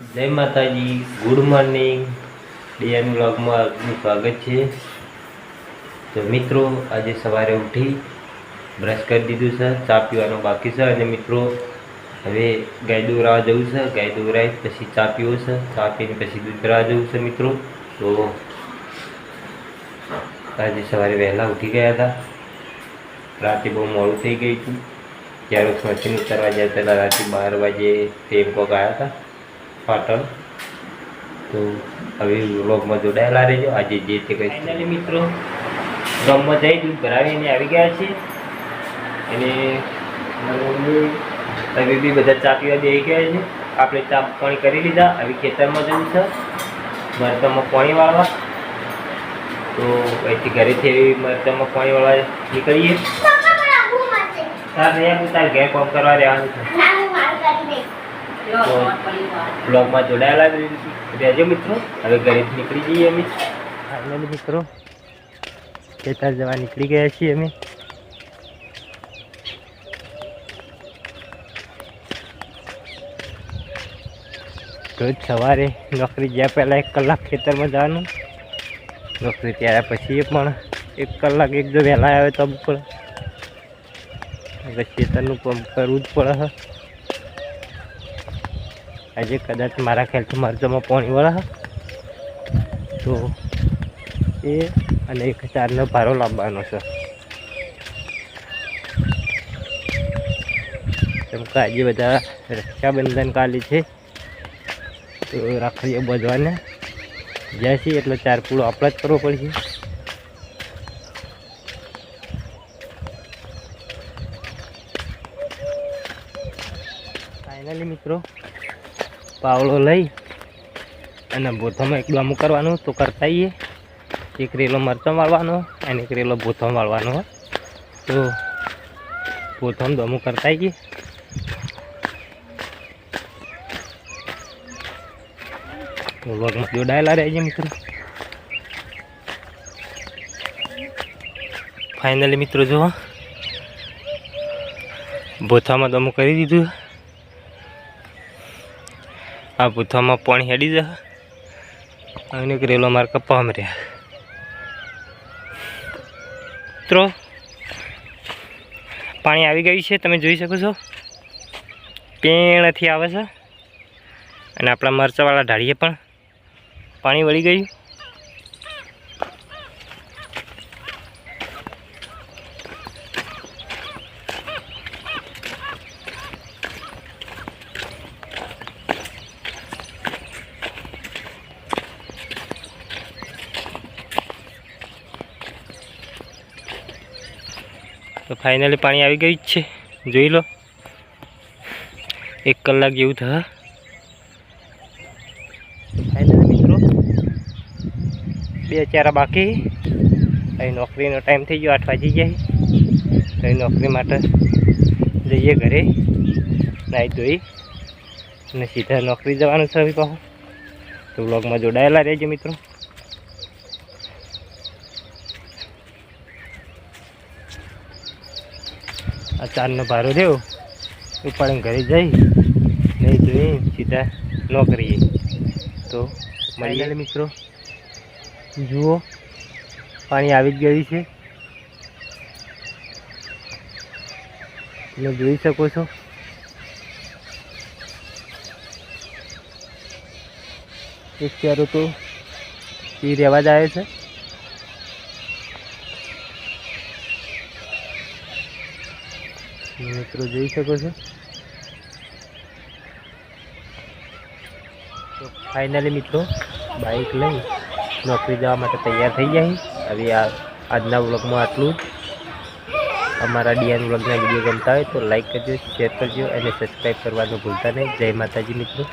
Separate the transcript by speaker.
Speaker 1: જય માતાજી, good morning. DN બ્લોગમાં આપનું સ્વાગત છે. તો મિત્રો, આજે સવારે ઉઠી બ્રશ કરી દીધું છે, ચા પીવાનું બાકી છે અને મિત્રો, હવે ગાય દોરાવા જવું છે. ગાય દોરાય પછી ચા પીવો છે. ચા પીને પછી દૂધ ભરાવા જવું છે મિત્રો. તો આજે સવારે વહેલા ઉઠી ગયા હતા. રાતે બહુ મોડું થઈ ગયું હતું. ત્યારે મશીન ઉતારવા ગયા હતા. રાતે બાર વાગે ટેમ્પો ગયા હતા. પાટણ તો હવે વ્લોગમાં જોડાયેલા રહેજો. આજે જે તે કંઈ ફાઇનલી મિત્રો. ગામમાં જઈ દૂધ ભરાવીને આવી ગયા છે અને મારી મમ્મી હવે બી બધા ચા પીવા દઈ ગયા છે. આપણે ચા પાણી કરી લીધા. હવે ખેતરમાં જવું છે. મરચામાં પાણી વાળવા. તો પછી ઘરેથી એવી મરચામાં પાણી વાળવા નીકળીએ. તાર નહીં તાર ઘેર કોમ કરવા રહેવાનું છે. બ્લોગમાં જોડાયેલા રહેજો મિત્રો. હવે ઘરેથી નીકળી જઈએ અમે. ફાઇનલી મિત્રો. ખેતર જવા નીકળી ગયા છીએ અમે. રોજ સવારે નોકરી ગયા પહેલાં એક કલાક ખેતરમાં જવાનું. નોકરી ત્યારે પછી પણ એક કલાક એક જો વહેલા આવે તો પણ. ખેતરનું પંપ કરવું જ પડે. આજે કદાચ મારા ખ્યાલથી મરચામાં પાણી વળા તો એ અને એક ચારનો ભારો લાવવાનો છે. કેમ કે આજે બધા રક્ષાબંધન કાલે છે. તો રાખડીઓ બધવાને જાય છે એટલે ચાર પૂળો આપણે જ કરવો પડશે. ફાઇનલી મિત્રો પાવડો લઈ અને ભૂથામાં એક અમુક કરવાનું, તો કરતા આવીએ. એક રેલો મરચાં વાળવાનો, અને એક રેલો ભૂથમ વાળવાનો. તો ભૂથમ દમુ કરતા આવીએ. તો વ્લોગમાં જોડાયેલા રહેજે મિત્રો. ફાઇનલી મિત્રો જો ભૂથામાં દમું કરી દીધું. આ ભૂથામાં પાણી હેડી જશે. અને રેલો માર કપાવામાં રહ્યા મિત્રો, પાણી આવી ગયું છે, તમે જોઈ શકો છો. પેણથી આવે છે. અને આપણા મરચાવાળા ઢાળીએ પણ પાણી વળી ગયું. તો ફાઇનલી પાણી આવી ગયું જ છે. જોઈ લો. એક કલાક જેવું થશે. ફાઇનલી મિત્રો, બે ચારા બાકી. અહીં નોકરીનો ટાઈમ થઈ ગયો, આઠ વાગી જાય તો અહીં નોકરી માટે જઈએ ઘરે. નાહી ધોઈ અને સીધા નોકરી જવાનું છે હવે પાછું. તો બ્લોગમાં જોડાયેલા રહેજો મિત્રો. આ ચારનો ભારો રહ્યો ઉપાડીને ઘરે જઈ નહીં જોઈ સીધા નોકરીએ. તો મળીએ. મિત્રો. જુઓ પાણી આવી જ ગયું છે. તમે જોઈ શકો છો. એક ચારો તો એ રહેવા જ આવે છે. મિત્રો જોઈ શકો છો. તો ફાઇનલી મિત્રો બાઇક લઈ નોકરી જવા માટે તૈયાર થઈ જાય હવે આ આજના વ્લોગમાં આટલું અમારા ડીએન વ્લોગના વીડિયો ગમતા હોય તો લાઇક કરજો શેર કરજો અને સબસ્ક્રાઈબ કરવાનું ભૂલતા નહીં. જય માતાજી મિત્રો.